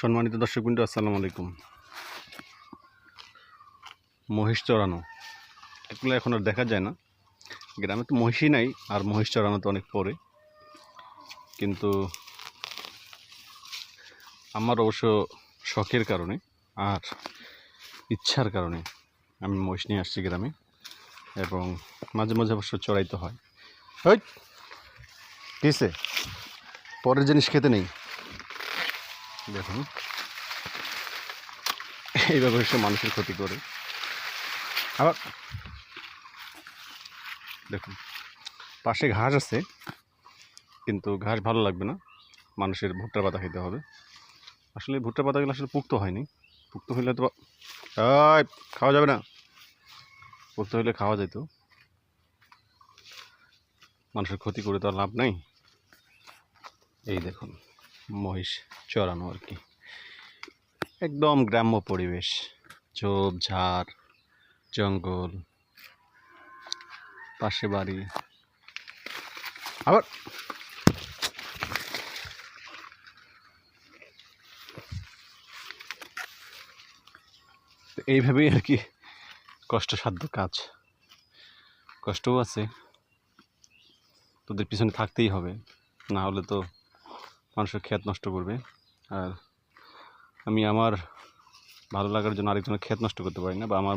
সম্মানিত দর্শক বিন্দু আসসালামু আলাইকুম। মহিষ চড়ানো। এগুলো এখন আর দেখা যায় না। গ্রামে তো মহিষই নাই, আর মহিষ চড়ানো তো অনেক পরে। কিন্তু আমার অবশ্য শখের কারণে আর ইচ্ছার কারণে আমি মহিষ নিয়ে আসছি গ্রামে, এবং মাঝে মাঝে অবশ্য চড়াইতে হয়। ওই কিসে পরের জিনিস খেতে নেই। দেখুন। এইভাবে সে মানুষের ক্ষতি করে। আবার দেখুন, পাশে ঘাস আছে, কিন্তু ঘাস ভালো লাগবে না। মানুষের ভুট্টার পাতা খেতে হবে। আসলে ভুট্টার পাতাগুলো আসলে পুক্ত হয়নি। পুক্ত হইলে তো খাওয়া যাবে না। পুক্ত হইলে খাওয়া যেত। মানুষের ক্ষতি করে তো আর লাভ নাই। এই দেখুন। মহিষ চড়ানো আর কি। একদম গ্রাম্য পরিবেশ, ঝোপ, ঝাড়, জঙ্গল, পাশে বাড়ি। আবার এইভাবেই আর কি কষ্টসাধ্য কাজ। কষ্টও আছে। তোদের পিছনে থাকতেই হবে, না হলে তো মানুষের ক্ষেত নষ্ট করবে। আর আমি আমার ভালো লাগার জন্য আরেকজনের ক্ষেত নষ্ট করতে পারি না বা আমার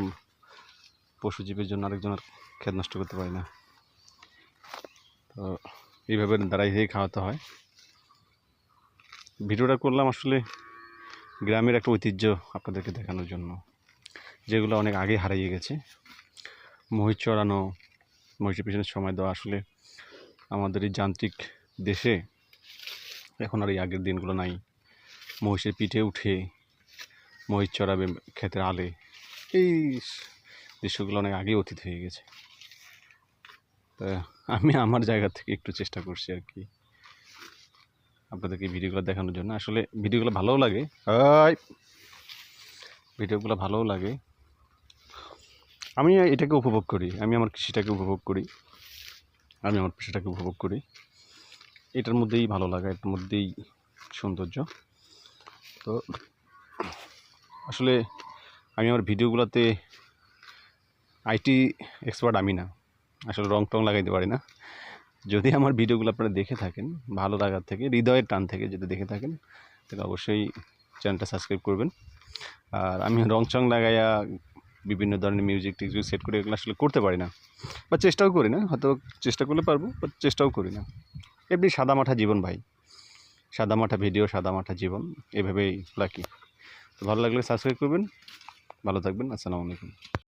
পশুজীবের জন্য আরেকজনের ক্ষেত নষ্ট করতে পারি না। তো এইভাবে দাঁড়াই দিয়ে খাওয়াতে হয়। ভিডিওটা করলাম আসলে গ্রামের একটা ঐতিহ্য আপনাদেরকে দেখানোর জন্য, যেগুলো অনেক আগে হারিয়ে গেছে। মহিষ চড়ানো, মহিষের পিছনে সময় দেওয়া আসলে আমাদের এই যান্ত্রিক দেশে এখন আর এই আগের দিনগুলো নাই। মহিষের পিঠে উঠে, মহিষ চড়াবে ক্ষেতের আলে। এই দৃশ্যগুলো অনেক আগে অতীত হয়ে গেছে। তা আমি আমার জায়গা থেকে একটু চেষ্টা করছি আর কি। আপনাদেরকে ভিডিওগুলো দেখানোর জন্য। আসলে ভিডিওগুলো ভালোও লাগে। ভিডিওগুলো ভালোও লাগে। আমি এটাকে উপভোগ করি। আমি আমার কৃষিটাকে উপভোগ করি। আমি আমার পেশাটাকে উপভোগ করি। এটার মধ্যেই ভালো লাগা, এটার মধ্যেই সৌন্দর্য। তো, আসলে আমি আমার ভিডিওগুলোতে আইটি এক্সপার্ট আমি না। আসলে রং টং লাগাইতে পারি না। যদি আমার ভিডিওগুলো আপনারা দেখে থাকেন, ভালো লাগার থেকে, হৃদয়ের টান থেকে যদি দেখে থাকেন, তাহলে অবশ্যই চ্যানেলটা সাবস্ক্রাইব করবেন। আর আমি রং চং লাগাইয়া বিভিন্ন ধরনের মিউজিক টিউজিক সেট করে, এগুলো আসলে করতে পারি না। বা চেষ্টাও করি না, হয়তো চেষ্টা করলে পারব বাট চেষ্টাও করি না। এমনি সাদামাঠা জীবন ভাই। সাদামাঠা ভিডিও সাদামাঠা জীবন, এভাবেই লাকি তো ভালো লাগলে সাবস্ক্রাইব করবেন। ভালো থাকবেন, আসসালামু আলাইকুম।